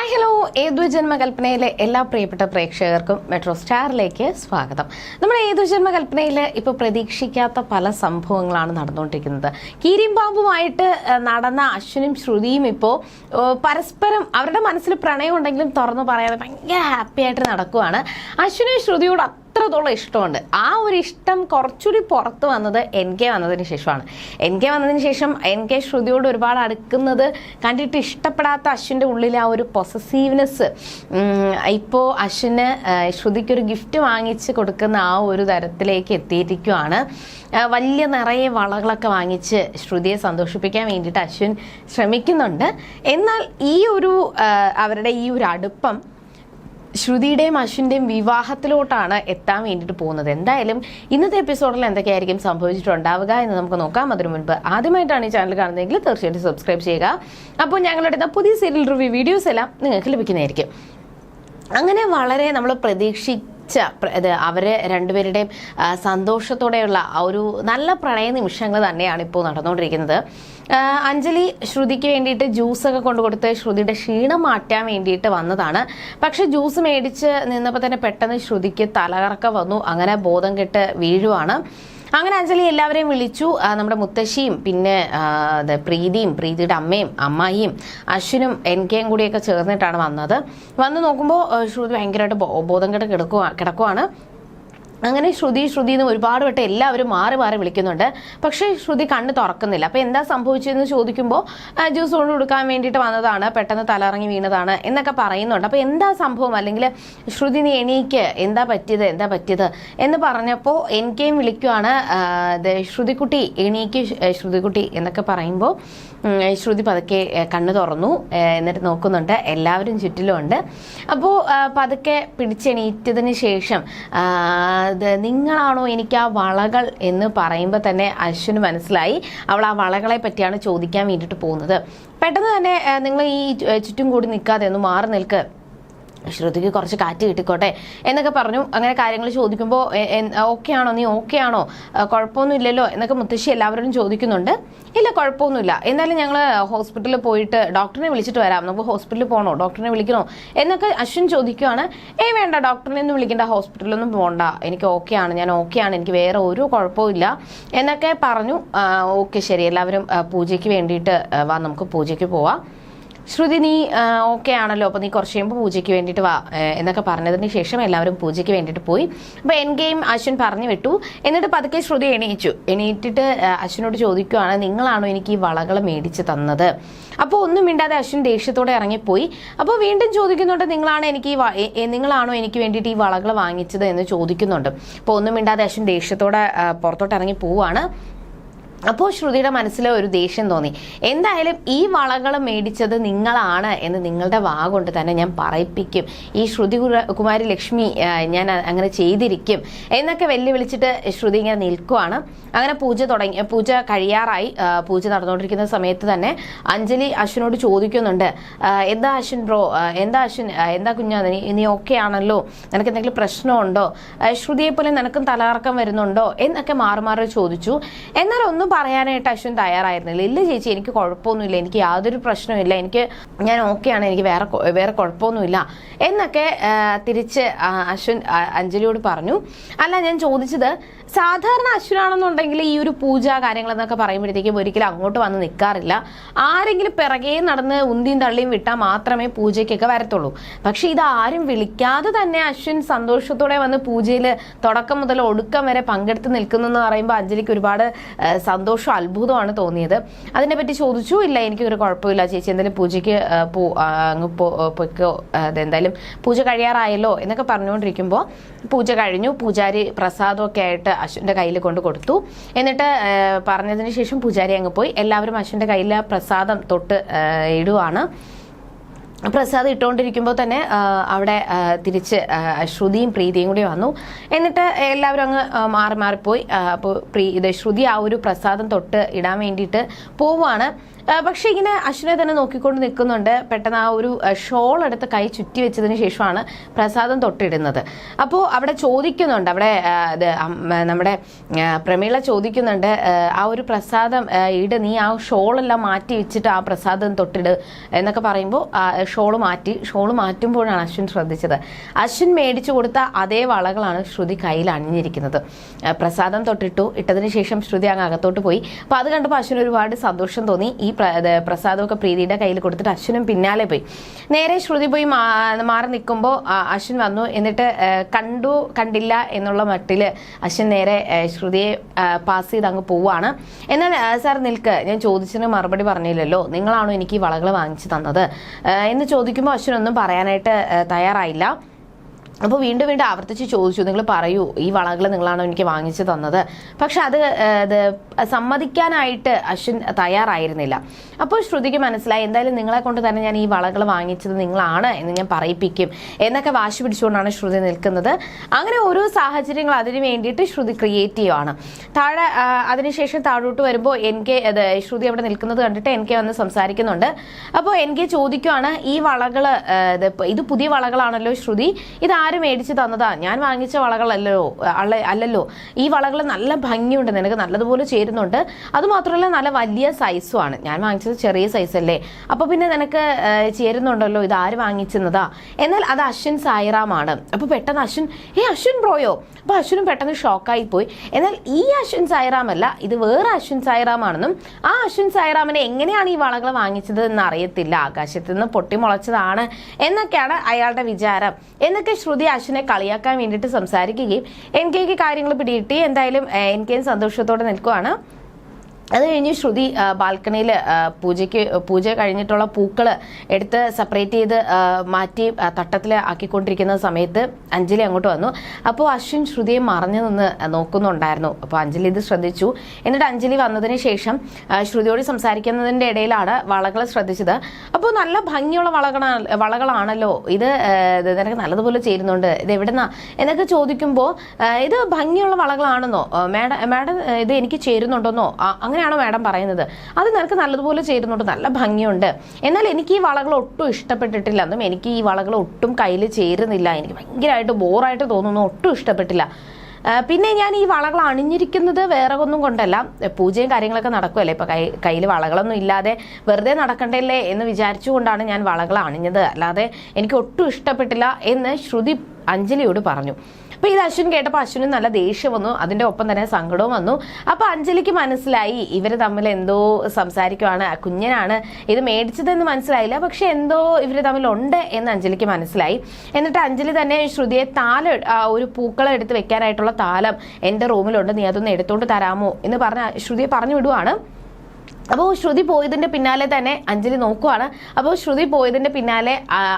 Hi hello ഏതു ജന്മകൽപ്പനയിലെ എല്ലാ പ്രിയപ്പെട്ട പ്രേക്ഷകർക്കും മെട്രോ സ്റ്റാറിലേക്ക് സ്വാഗതം. നമ്മുടെ ഏതു ജന്മകൽപ്പനയിൽ ഇപ്പോൾ പ്രതീക്ഷിക്കാത്ത പല സംഭവങ്ങളാണ് നടന്നുകൊണ്ടിരിക്കുന്നത്. കീരിമ്പാമ്പുമായിട്ട് നടന്ന അശ്വിനും ശ്രുതിയും ഇപ്പോൾ പരസ്പരം അവരുടെ മനസ്സിൽ പ്രണയം ഉണ്ടെങ്കിലും തുറന്നു പറയാതെ ഭയങ്കര ഹാപ്പി ആയിട്ട് നടക്കുവാണ്. അശ്വിനും ശ്രുതിയോട് അത്രത്തോളം ഇഷ്ടമുണ്ട്. ആ ഒരു ഇഷ്ടം കുറച്ചുകൂടി പുറത്ത് വന്നത് എൻ കെ വന്നതിന് ശേഷമാണ്. എൻ കെ വന്നതിന് ശേഷം എൻ കെ ശ്രുതിയോട് ഒരുപാട് അടുക്കുന്നത് കണ്ടിട്ട് ഇഷ്ടപ്പെടാത്ത അശ്വിന്റെ ഉള്ളിൽ ആ ഒരു പൊസസീവ്നെസ് ഇപ്പോൾ അശ്വിന് ശ്രുതിക്ക് ശ്രുതിക്കൊരു ഗിഫ്റ്റ് വാങ്ങിച്ച് കൊടുക്കുന്ന ആ ഒരു തരത്തിലേക്ക് എത്തിയിരിക്കുവാണ്. വലിയ നിറയെ വളകളൊക്കെ വാങ്ങിച്ച് ശ്രുതിയെ സന്തോഷിപ്പിക്കാൻ വേണ്ടിയിട്ട് അശ്വിൻ ശ്രമിക്കുന്നുണ്ട്. എന്നാൽ ഈ ഒരു അവരുടെ ഈ ഒരു അടുപ്പം ശ്രുതിയുടെയും അശ്വിന്റെയും വിവാഹത്തിലോട്ടാണ് എത്താൻ വേണ്ടിയിട്ട് പോകുന്നത്. എന്തായാലും ഇന്നത്തെ എപ്പിസോഡിൽ എന്തൊക്കെയായിരിക്കും സംഭവിച്ചിട്ടുണ്ടാവുക എന്ന് നമുക്ക് നോക്കാം. അതിനു മുൻപ് ആദ്യമായിട്ടാണ് ഈ ചാനൽ കാണുന്നതെങ്കിൽ തീർച്ചയായിട്ടും സബ്സ്ക്രൈബ് ചെയ്യുക. അപ്പോൾ ഞങ്ങളുടെ പുതിയ സീരിയൽ റിവ്യൂ വീഡിയോസ് എല്ലാം നിങ്ങൾക്ക് ലഭിക്കുന്നതായിരിക്കും. അങ്ങനെ വളരെ നമ്മൾ പ്രതീക്ഷിച്ച പ്ര- ഇത് അവരെ രണ്ടുപേരുടെയും സന്തോഷത്തോടെയുള്ള ഒരു നല്ല പ്രണയ നിമിഷങ്ങൾ തന്നെയാണ് ഇപ്പോൾ നടന്നുകൊണ്ടിരിക്കുന്നത്. അഞ്ജലി ശ്രുതിക്ക് വേണ്ടിയിട്ട് ജ്യൂസൊക്കെ കൊണ്ടു കൊടുത്ത് ശ്രുതിയുടെ ക്ഷീണം മാറ്റാൻ വേണ്ടിയിട്ട് വന്നതാണ്. പക്ഷെ ജ്യൂസ് മേടിച്ച് നിന്നപ്പോൾ തന്നെ പെട്ടെന്ന് ശ്രുതിക്ക് തലകറക്കം വന്നു. അങ്ങനെ ബോധം കെട്ട് വീഴുവാണ്. അങ്ങനെ അഞ്ജലി എല്ലാവരെയും വിളിച്ചു. നമ്മുടെ മുത്തശ്ശിയും പിന്നെ പ്രീതിയും പ്രീതിയുടെ അമ്മയും അമ്മായിയും അശ്വിനും എൻ കെയും കൂടിയൊക്കെ ചേർന്നിട്ടാണ് വന്നത്. വന്ന് നോക്കുമ്പോൾ ശ്രുതി ഭയങ്കരമായിട്ട് ബോധം കെട്ട് കിടക്കുക കിടക്കുവാണ്. അങ്ങനെ ശ്രുതി ശ്രുതി എന്ന് ഒരുപാട് വട്ടം എല്ലാവരും മാറി മാറി വിളിക്കുന്നുണ്ട്. പക്ഷേ ശ്രുതി കണ്ണ് തുറക്കുന്നില്ല. അപ്പോൾ എന്താ സംഭവിച്ചതെന്ന് ചോദിക്കുമ്പോൾ ജ്യൂസ് കൊണ്ട് കൊടുക്കാൻ വേണ്ടിയിട്ട് വന്നതാണ് പെട്ടെന്ന് തലറങ്ങി വീണതാണ് എന്നൊക്കെ പറയുന്നുണ്ട്. അപ്പോൾ എന്താ സംഭവം? അല്ലെങ്കിൽ ശ്രുതി നീ എണീക്ക്. എന്താ പറ്റിയത്? എന്താ പറ്റിയത്? എന്ന് പറഞ്ഞപ്പോൾ എനിക്കേയും വിളിക്കുവാണ് ശ്രുതിക്കുട്ടി എണീക്ക് ശ്രുതിക്കുട്ടി എന്നൊക്കെ പറയുമ്പോൾ ശ്രുതി പതുക്കെ കണ്ണ് തുറന്നു എന്നിട്ട് നോക്കുന്നുണ്ട്. എല്ലാവരും ചുറ്റിലുമുണ്ട്. അപ്പോൾ പതുക്കെ പിടിച്ചെണീറ്റതിന് ശേഷം ഇത് നിങ്ങളാണോ എനിക്ക് ആ വളകൾ എന്ന് പറയുമ്പോൾ തന്നെ അശ്വിന് മനസ്സിലായി. അവൾ ആ വളകളെ പറ്റിയാണ് ചോദിക്കാൻ വേണ്ടിയിട്ട് പോകുന്നത്. പെട്ടെന്ന് തന്നെ നിങ്ങൾ ഈ ചുറ്റും കൂടി നിൽക്കാതെ ഒന്ന് മാറി നിൽക്ക്. ശ്രുതിക്ക് കുറച്ച് കാറ്റ് കിട്ടിക്കോട്ടെ എന്നൊക്കെ പറഞ്ഞു. അങ്ങനെ കാര്യങ്ങൾ ചോദിക്കുമ്പോൾ ഓക്കെ ആണോ നീ ഓക്കെ ആണോ കുഴപ്പമൊന്നും കുഴപ്പമൊന്നുമില്ലല്ലോ എന്നൊക്കെ മുത്തശ്ശി എല്ലാവരോടും ചോദിക്കുന്നുണ്ട്. ഇല്ല കുഴപ്പമൊന്നുമില്ല. എന്നാലും ഞങ്ങൾ ഹോസ്പിറ്റലിൽ പോയിട്ട് ഡോക്ടറിനെ വിളിച്ചിട്ട് വരാം. നമുക്ക് ഹോസ്പിറ്റലിൽ പോകണോ ഡോക്ടറിനെ വിളിക്കണോ? എന്നൊക്കെ അശ്വിൻ ചോദിക്കുകയാണ് ഏയ് വേണ്ട ഡോക്ടറിനെ ഒന്നും വിളിക്കേണ്ട. ഹോസ്പിറ്റലിലൊന്നും പോകണ്ട എനിക്ക് ഓക്കെ ആണ് ഞാൻ ഓക്കെ ആണ് എനിക്ക് വേറെ ഒരു കുഴപ്പമില്ല എന്നൊക്കെ പറഞ്ഞു. ഓക്കെ ശരി. എല്ലാവരും പൂജയ്ക്ക് വേണ്ടിയിട്ട് വാ നമുക്ക് പൂജയ്ക്ക് പോവാം. ശ്രുതി നീ ഓക്കെ ആണല്ലോ. അപ്പോൾ നീ കുറച്ച് കഴിയുമ്പോൾ പൂജയ്ക്ക് വേണ്ടിയിട്ട് വാ. എന്നൊക്കെ പറഞ്ഞതിന് ശേഷം എല്ലാവരും പൂജയ്ക്ക് വേണ്ടിയിട്ട് പോയി. അപ്പോൾ എൻ ഗെയിം അശ്വിൻ പറഞ്ഞു വിട്ടു. എന്നിട്ട് പതുക്കെ ശ്രുതി എണീച്ചു. എണീറ്റിട്ട് അശ്വിനോട് ചോദിക്കുവാണ് നിങ്ങളാണോ എനിക്ക് ഈ വളകൾ മേടിച്ച് തന്നത്? അപ്പോൾ ഒന്നും മിണ്ടാതെ അശ്വിൻ ദേഷ്യത്തോടെ ഇറങ്ങിപ്പോയി. അപ്പോൾ വീണ്ടും ചോദിക്കുന്നുണ്ട് നിങ്ങളാണ് എനിക്ക് ഈ നിങ്ങളാണോ എനിക്ക് വേണ്ടിയിട്ട് ഈ വളകൾ വാങ്ങിച്ചത്? എന്ന് ചോദിക്കുന്നുണ്ട്. അപ്പോൾ ഒന്നും മിണ്ടാതെ അശ്വിൻ ദേഷ്യത്തോടെ പുറത്തോട്ട് ഇറങ്ങി പോവാണ്. അപ്പോൾ ശ്രുതിയുടെ മനസ്സിൽ ഒരു ദേഷ്യം തോന്നി. എന്തായാലും ഈ വളകൾ മേടിച്ചത് നിങ്ങളാണ് എന്ന് നിങ്ങളുടെ വാ കൊണ്ട് തന്നെ ഞാൻ പറയിപ്പിക്കും. ഈ ശ്രുതി കുമാരി ലക്ഷ്മി ഞാൻ അങ്ങനെ ചെയ്തിരിക്കും എന്നൊക്കെ വെല്ലുവിളിച്ചിട്ട് ശ്രുതി ഇങ്ങനെ നിൽക്കുവാണ്. അങ്ങനെ പൂജ തുടങ്ങി പൂജ കഴിയാറായി. പൂജ നടന്നുകൊണ്ടിരിക്കുന്ന സമയത്ത് തന്നെ അഞ്ജലി അശ്വിനോട് ചോദിക്കുന്നുണ്ട്. എന്താ അശ്വിൻ ബ്രോ? എന്താ അശ്വിൻ എന്താ കുഞ്ഞാ? നീ നീ ഓക്കെ ആണല്ലോ? നിനക്ക് എന്തെങ്കിലും പ്രശ്നമുണ്ടോ? ശ്രുതിയെ പോലെ നിനക്കും തലകറക്കം വരുന്നുണ്ടോ? എന്നൊക്കെ മാറി മാറി ചോദിച്ചു. എന്നാൽ ഒന്നും പറയാനായിട്ട് അശ്വിൻ തയ്യാറായിരുന്നില്ല. ഇല്ല ചേച്ചി എനിക്ക് കുഴപ്പമൊന്നുമില്ല. എനിക്ക് യാതൊരു പ്രശ്നമില്ല എനിക്ക് ഞാൻ ഓക്കെയാണ് എനിക്ക് വേറെ വേറെ കുഴപ്പമൊന്നുമില്ല. എന്നൊക്കെ തിരിച്ച് അശ്വിൻ അഞ്ജലിയോട് പറഞ്ഞു. അല്ല ഞാൻ ചോദിച്ചത് സാധാരണ അശ്വിനാണെന്നുണ്ടെങ്കിൽ ഈ ഒരു പൂജ കാര്യങ്ങൾ എന്നൊക്കെ പറയുമ്പോഴത്തേക്കും ഒരിക്കലും അങ്ങോട്ട് വന്ന് നിൽക്കാറില്ല ആരെങ്കിലും പിറകെ നടന്ന് ഉന്തിയും തള്ളിയും വിട്ടാൽ മാത്രമേ പൂജയ്ക്കൊക്കെ വരത്തുള്ളൂ. പക്ഷെ ഇത് ആരും വിളിക്കാതെ തന്നെ അശ്വിൻ സന്തോഷത്തോടെ വന്ന് പൂജയിൽ തുടക്കം മുതൽ ഒടുക്കം വരെ പങ്കെടുത്ത് നിൽക്കുന്നു എന്ന് പറയുമ്പോൾ അഞ്ജലിക്ക് ഒരുപാട് സന്തോഷവും അത്ഭുതമാണ് തോന്നിയത്. അതിനെപ്പറ്റി ചോദിച്ചു ഇല്ല എനിക്കൊരു കുഴപ്പമില്ല ചേച്ചി എന്തായാലും പൂജയ്ക്ക് പോ അങ്ങ് പൊയ്ക്കോ അതെന്തായാലും പൂജ കഴിയാറായല്ലോ എന്നൊക്കെ പറഞ്ഞുകൊണ്ടിരിക്കുമ്പോൾ പൂജ കഴിഞ്ഞു. പൂജാരി പ്രസാദമൊക്കെ ആയിട്ട് അശ്വിന്റെ കയ്യിൽ കൊണ്ട് കൊടുത്തു. എന്നിട്ട് പറഞ്ഞതിന് ശേഷം പൂജാരി അങ്ങ് പോയി. എല്ലാവരും അശ്വിന്റെ കയ്യിൽ പ്രസാദം തൊട്ട് ഇടുവാണ്. പ്രസാദം ഇട്ടുകൊണ്ടിരിക്കുമ്പോൾ തന്നെ അവിടെ തിരിച്ച് ശ്രുതിയും പ്രീതിയും കൂടി വന്നു. എന്നിട്ട് എല്ലാവരും അങ്ങ് മാറി മാറിപ്പോയി. അപ്പോൾ പ്രീ ഇത് ശ്രുതി ആ ഒരു പ്രസാദം തൊട്ട് ഇടാൻ വേണ്ടിയിട്ട് പോവുകയാണ് പക്ഷെ ഇങ്ങനെ അശ്വിനെ തന്നെ നോക്കിക്കൊണ്ട് നിൽക്കുന്നുണ്ട്. പെട്ടെന്ന് ആ ഒരു ഷോൾ എടുത്ത് കൈ ചുറ്റി വെച്ചതിന് ശേഷമാണ് പ്രസാദം തൊട്ടിടുന്നത്. അപ്പോൾ അവിടെ ചോദിക്കുന്നുണ്ട് അവിടെ നമ്മുടെ പ്രമീള ചോദിക്കുന്നുണ്ട് ആ, ഒരു പ്രസാദം ഇട് നീ ആ ഷോളെല്ലാം മാറ്റി വെച്ചിട്ട് ആ പ്രസാദം തൊട്ടിട് എന്നൊക്കെ പറയുമ്പോൾ ഷോൾ മാറ്റി ഷോൾ മാറ്റുമ്പോഴാണ് അശ്വിൻ ശ്രദ്ധിച്ചത്. അശ്വിൻ മേടിച്ചു കൊടുത്ത അതേ വളകളാണ് ശ്രുതി കയ്യിൽ അണിഞ്ഞിരിക്കുന്നത്. പ്രസാദം തൊട്ടിട്ടു ഇട്ടതിന് ശേഷം ശ്രുതി അങ്ങ് അകത്തോട്ട് പോയി. അപ്പോൾ അത് കണ്ടപ്പോൾ അശ്വിൻ ഒരുപാട് സന്തോഷം തോന്നി. ഈ പ്രസാദമൊക്കെ പ്രീതിയുടെ കയ്യിൽ കൊടുത്തിട്ട് അശ്വിനും പിന്നാലെ പോയി. നേരെ ശ്രുതി പോയി മാറി നിൽക്കുമ്പോൾ അശ്വിൻ വന്നു. എന്നിട്ട് കണ്ടു കണ്ടില്ല എന്നുള്ള മട്ടിൽ അശ്വിൻ നേരെ ശ്രുതിയെ പാസ് ചെയ്ത് അങ്ങ് പോവാണ്. എന്നാൽ സാർ നിൽക്ക്. ഞാൻ ചോദിച്ചതിന് മറുപടി പറഞ്ഞില്ലല്ലോ. നിങ്ങളാണോ എനിക്ക് ഈ വളകൾ വാങ്ങിച്ചു തന്നത്? എന്ന് ചോദിക്കുമ്പോൾ അശ്വിനൊന്നും പറയാനായിട്ട് തയ്യാറായില്ല. അപ്പോൾ വീണ്ടും വീണ്ടും ആവർത്തിച്ച് ചോദിച്ചു. നിങ്ങൾ പറയൂ ഈ വളകൾ നിങ്ങളാണോ എനിക്ക് വാങ്ങിച്ചു തന്നത്? പക്ഷെ അത് സമ്മതിക്കാനായിട്ട് അശ്വിൻ തയ്യാറായിരുന്നില്ല. അപ്പോൾ ശ്രുതിക്ക് മനസ്സിലായി എന്തായാലും നിങ്ങളെ കൊണ്ട് തന്നെ ഞാൻ ഈ വളകൾ വാങ്ങിച്ചത് നിങ്ങളാണ് എന്ന് ഞാൻ പറയിപ്പിക്കും എന്നൊക്കെ വാശി പിടിച്ചുകൊണ്ടാണ് ശ്രുതി നിൽക്കുന്നത്. അങ്ങനെ ഓരോ സാഹചര്യങ്ങൾ അതിന് വേണ്ടിയിട്ട് ശ്രുതി ക്രിയേറ്റ് ചെയ്യുവാണ്. താഴെ അതിനുശേഷം താഴോട്ട് വരുമ്പോൾ എൻ കെ ശ്രുതി അവിടെ നിൽക്കുന്നത് കണ്ടിട്ട് എൻ കെ വന്ന് സംസാരിക്കുന്നുണ്ട്. അപ്പോൾ എൻ കെ ചോദിക്കുവാണ് ഈ വളകൾ ഇത് പുതിയ വളകളാണല്ലോ ശ്രുതി ഇത് ആര് മേടിച്ച് തന്നതാ? ഞാൻ വാങ്ങിച്ച വളകളല്ലോ അല്ല അല്ലല്ലോ. ഈ വളകൾ നല്ല ഭംഗിയുണ്ട് നിനക്ക് നല്ലതുപോലെ ചേരുന്നുണ്ട്. അതുമാത്രമല്ല നല്ല വലിയ സൈസും ആണ് ഞാൻ വാങ്ങിച്ചത് ചെറിയ സൈസ് അല്ലേ അപ്പൊ പിന്നെ നിനക്ക് ചേരുന്നുണ്ടല്ലോ ഇത് ആര് വാങ്ങിച്ചെന്നതാ? എന്നാൽ അത് അശ്വിൻ സായിറാമാണ് അപ്പൊ പെട്ടെന്ന് അശ്വിൻ ഏ അശ്വിൻ ബ്രോയോ? അപ്പൊ അശ്വിനും പെട്ടെന്ന് ഷോക്കായി പോയി. എന്നാൽ ഈ അശ്വിൻ സായിറാം അല്ല ഇത് വേറെ അശ്വിൻ സായിറാമാണെന്നും ആ അശ്വിൻ സായിറാമിനെ എങ്ങനെയാണ് ഈ വളകൾ വാങ്ങിച്ചത് എന്ന് അറിയത്തില്ല ആകാശത്ത് നിന്ന് പൊട്ടിമുളച്ചതാണ് എന്നൊക്കെയാണ് അയാളുടെ വിചാരം. എന്നൊക്കെ ശ്രുതി അശ്വിനെ കളിയാക്കാൻ വേണ്ടിയിട്ട് സംസാരിക്കുകയും എൻ കെക്ക് കാര്യങ്ങൾ പിടികിട്ടി. എന്തായാലും എൻ കെയും സന്തോഷത്തോടെ നിൽക്കുവാണ്. അത് കഴിഞ്ഞ് ശ്രുതി ബാൽക്കണിയിൽ പൂജയ്ക്ക് പൂജ കഴിഞ്ഞിട്ടുള്ള പൂക്കൾ എടുത്ത് സെപ്പറേറ്റ് ചെയ്ത് മാറ്റി തട്ടത്തിൽ ആക്കിക്കൊണ്ടിരിക്കുന്ന സമയത്ത് അഞ്ജലി അങ്ങോട്ട് വന്നു. അപ്പോൾ അശ്വിൻ ശ്രുതിയെ മറഞ്ഞു നിന്ന് നോക്കുന്നുണ്ടായിരുന്നു. അപ്പോൾ അഞ്ജലി ഇത് ശ്രദ്ധിച്ചു. എന്നിട്ട് അഞ്ജലി വന്നതിന് ശേഷം ശ്രുതിയോട് സംസാരിക്കുന്നതിന്റെ ഇടയിലാണ് വളകൾ ശ്രദ്ധിച്ചത്. അപ്പോൾ നല്ല ഭംഗിയുള്ള വളകളാണ് വളകളാണല്ലോ. ഇത് നിനക്ക് നല്ലതുപോലെ ചേരുന്നുണ്ട്. ഇത് എവിടെന്നാ? എന്നൊക്കെ ചോദിക്കുമ്പോൾ ഇത് ഭംഗിയുള്ള വളകളാണെന്നോ? മാഡം മാഡം ഇത് എനിക്ക് ചേരുന്നുണ്ടെന്നോ? ആ, അങ്ങനെയാണോ മാഡം പറയുന്നത്? അത് നിനക്ക് നല്ലതുപോലെ ചേരുന്നുണ്ട് നല്ല ഭംഗിയുണ്ട്. എന്നാൽ എനിക്ക് ഈ വളകൾ ഒട്ടും ഇഷ്ടപ്പെട്ടിട്ടില്ല. എന്നും എനിക്ക് ഈ വളകൾ ഒട്ടും കയ്യിൽ ചേരുന്നില്ല. എനിക്ക് ഭയങ്കരമായിട്ട് ബോറായിട്ട് തോന്നുന്നു. ഒട്ടും ഇഷ്ടപ്പെട്ടില്ല. പിന്നെ ഞാൻ ഈ വളകൾ അണിഞ്ഞിരിക്കുന്നത് വേറെ ഒന്നും കൊണ്ടല്ല. പൂജയും കാര്യങ്ങളൊക്കെ നടക്കുമല്ലേ ഇപ്പം കൈ കയ്യിൽ വളകളൊന്നും ഇല്ലാതെ വെറുതെ നടക്കണ്ടല്ലേ എന്ന് വിചാരിച്ചുകൊണ്ടാണ് ഞാൻ വളകൾ അണിഞ്ഞത്. അല്ലാതെ എനിക്ക് ഒട്ടും ഇഷ്ടപ്പെട്ടില്ല എന്ന് ശ്രുതി അഞ്ജലിയോട് പറഞ്ഞു. അപ്പൊ ഇത് അശ്വിൻ കേട്ടപ്പോൾ അശ്വിന് നല്ല ദേഷ്യം വന്നു. അതിന്റെ ഒപ്പം തന്നെ സങ്കടവും വന്നു. അപ്പൊ അഞ്ജലിക്ക് മനസ്സിലായി. ഇവർ തമ്മിൽ എന്തോ സംസാരിക്കുവാണ്. കുഞ്ഞനാണ് ഇത് മേടിച്ചതെന്ന് മനസ്സിലായില്ല. പക്ഷെ എന്തോ ഇവർ തമ്മിൽ ഉണ്ട് എന്ന് അഞ്ജലിക്ക് മനസ്സിലായി. എന്നിട്ട് അഞ്ജലി തന്നെ ശ്രുതിയെ താല ഒരു പൂക്കളം എടുത്ത് വെക്കാനായിട്ടുള്ള താലം എന്റെ റൂമിലുണ്ട്. നീ അതൊന്ന് എടുത്തോണ്ട് തരാമോ എന്ന് പറഞ്ഞ ശ്രുതിയെ പറഞ്ഞു വിടുവാണ്. അപ്പോൾ ശ്രുതി പോയതിന്റെ പിന്നാലെ തന്നെ അഞ്ജലി നോക്കുവാണ്. അപ്പോൾ ശ്രുതി പോയതിന്റെ പിന്നാലെ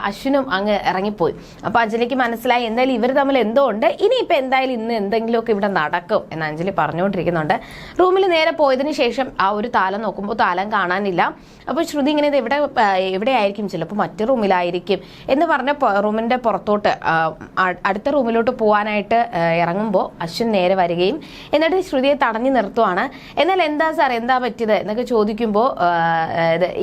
അശ്വിനും അങ്ങ് ഇറങ്ങിപ്പോയി. അപ്പോൾ അഞ്ജലിക്ക് മനസ്സിലായി എന്തായാലും ഇവർ തമ്മിൽ എന്തോ ഉണ്ട്. ഇനിയിപ്പോൾ എന്തായാലും ഇന്ന് എന്തെങ്കിലുമൊക്കെ ഇവിടെ നടക്കും എന്ന് അഞ്ജലി പറഞ്ഞുകൊണ്ടിരിക്കുന്നുണ്ട്. റൂമിൽ നേരെ പോയതിന് ശേഷം ആ ഒരു താലം നോക്കുമ്പോൾ താലം കാണാനില്ല. അപ്പോൾ ശ്രുതി ഇങ്ങനെ ഇത് എവിടെ എവിടെയായിരിക്കും ചിലപ്പോൾ മറ്റു റൂമിലായിരിക്കും എന്ന് പറഞ്ഞ റൂമിന്റെ പുറത്തോട്ട് അടുത്ത റൂമിലോട്ട് പോകാനായിട്ട് ഇറങ്ങുമ്പോൾ അശ്വിൻ നേരെ വരികയും എന്നിട്ട് ശ്രുതിയെ തടഞ്ഞു നിർത്തുവാണ്. എന്നാൽ എന്താ സാർ എന്താ പറ്റിയത്? എന്നൊക്കെ ചോദിക്കുമ്പോൾ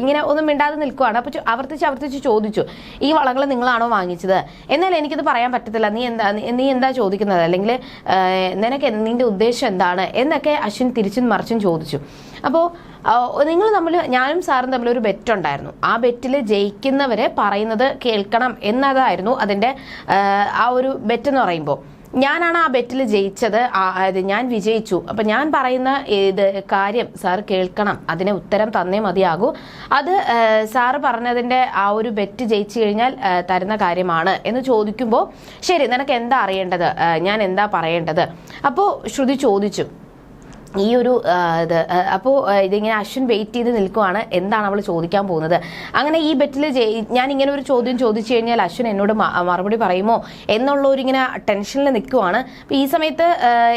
ഇങ്ങനെ ഒന്നും മിണ്ടാതെ നിൽക്കുവാണ്. അപ്പോൾ ആവർത്തിച്ച് ആവർത്തിച്ച് ചോദിച്ചു ഈ വളകൾ നിങ്ങളാണോ വാങ്ങിച്ചത്? എന്നാൽ എനിക്കത് പറയാൻ പറ്റത്തില്ല. നീ എന്താ നീ എന്താ ചോദിക്കുന്നത്? അല്ലെങ്കിൽ നിനക്ക് നിന്റെ ഉദ്ദേശം എന്താണ്? എന്നൊക്കെ അശ്വിൻ തിരിച്ചും മറിച്ചും ചോദിച്ചു. അപ്പോൾ നിങ്ങൾ തമ്മിൽ ഞാനും സാറും തമ്മിൽ ഒരു ബെറ്റ് ഉണ്ടായിരുന്നു ആ ബെറ്റിൽ ജയിക്കുന്നവരെ പറയുന്നത് കേൾക്കണം എന്നതായിരുന്നു അതിന്റെ ആ ഒരു ബെറ്റ് എന്ന് പറയുമ്പോൾ ഞാനാണ് ആ ബെറ്റിൽ ജയിച്ചത്. ആ- അത് ഞാൻ വിജയിച്ചു. അപ്പം ഞാൻ പറയുന്ന ഇത് കാര്യം സാർ കേൾക്കണം. അതിന് ഉത്തരം തന്നേ മതിയാകൂ. അത് സാറ് പറഞ്ഞതിന്റെ ആ ഒരു ബെറ്റ് ജയിച്ചു കഴിഞ്ഞാൽ തരുന്ന കാര്യമാണ് എന്ന് ചോദിക്കുമ്പോൾ ശരി നിനക്ക് എന്താ അറിയേണ്ടത്? ഞാൻ എന്താ പറയേണ്ടത്? അപ്പോൾ ശ്രുതി ചോദിച്ചു. ഈ ഒരു ഇത് അപ്പോൾ ഇതിങ്ങനെ അശ്വിൻ വെയിറ്റ് ചെയ്ത് നിൽക്കുവാണ്. എന്താണ് അവൾ ചോദിക്കാൻ പോകുന്നത്? അങ്ങനെ ഈ ബെറ്റിൽ ഞാൻ ഇങ്ങനെ ഒരു ചോദ്യം ചോദിച്ചു കഴിഞ്ഞാൽ അശ്വിൻ എന്നോട് മറുപടി പറയുമോ? എന്നുള്ള ഒരു ഇങ്ങനെ ടെൻഷനിൽ നിൽക്കുവാണ്. അപ്പം ഈ സമയത്ത്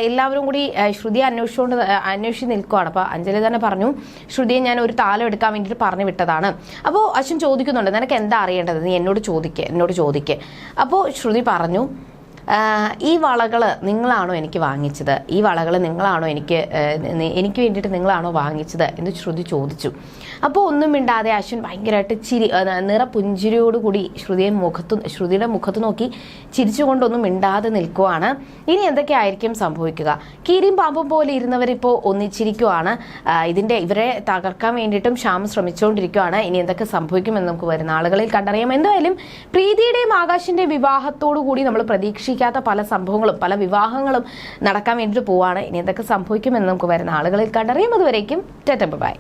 എല്ലാവരും കൂടി ശ്രുതി അന്വേഷിച്ചുകൊണ്ട് അന്വേഷിച്ച് നിൽക്കുവാണ്. അപ്പോൾ അഞ്ജലി തന്നെ പറഞ്ഞു ശ്രുതിയെ ഞാൻ ഒരു താലം എടുക്കാൻ വേണ്ടിയിട്ട് പറഞ്ഞു വിട്ടതാണ്. അപ്പോൾ അശ്വിൻ ചോദിക്കുന്നുണ്ട് നിനക്ക് എന്താ അറിയേണ്ടത്? നീ എന്നോട് ചോദിക്കേ എന്നോട് ചോദിക്കേ. അപ്പോൾ ശ്രുതി പറഞ്ഞു ഈ വളകൾ നിങ്ങളാണോ എനിക്ക് വാങ്ങിച്ചത്? ഈ വളകൾ നിങ്ങളാണോ എനിക്ക് എനിക്ക് വേണ്ടിയിട്ട് നിങ്ങളാണോ വാങ്ങിച്ചത്? എന്ന് ശ്രുതി ചോദിച്ചു. അപ്പോൾ ഒന്നും മിണ്ടാതെ അശ്വിൻ ഭയങ്കരമായിട്ട് ചിരി നിറപുഞ്ചിരിയോടുകൂടി ശ്രുതിയെ മുഖത്ത് ശ്രുതിയുടെ മുഖത്ത് നോക്കി ചിരിച്ചുകൊണ്ടൊന്നും മിണ്ടാതെ നിൽക്കുവാണ്. ഇനി എന്തൊക്കെയായിരിക്കും സംഭവിക്കുക? കീരിയും പാമ്പും പോലെ ഇരുന്നവരിപ്പോൾ ഒന്നിച്ചിരിക്കുവാണ്. ഇതിന്റെ ഇവരെ തകർക്കാൻ വേണ്ടിയിട്ടും ശ്യാം ശ്രമിച്ചുകൊണ്ടിരിക്കുവാണ്. ഇനി എന്തൊക്കെ സംഭവിക്കുമെന്ന് നമുക്ക് വരുന്ന ആളുകളിൽ കണ്ടറിയാം. എന്തായാലും പ്രീതിയുടെയും ആകാശിന്റെയും വിവാഹത്തോടു കൂടി നമ്മൾ പ്രതീക്ഷിക്കാത്ത പല സംഭവങ്ങളും പല വിവാഹങ്ങളും നടക്കാൻ വേണ്ടിയിട്ട് പോവാണ്. ഇനി എന്തൊക്കെ സംഭവിക്കുമെന്ന് നമുക്ക് വരുന്ന ആളുകളിൽ കണ്ടറിയും. അതുവരേക്കും ടെറ്റപ്പ് ബൈ.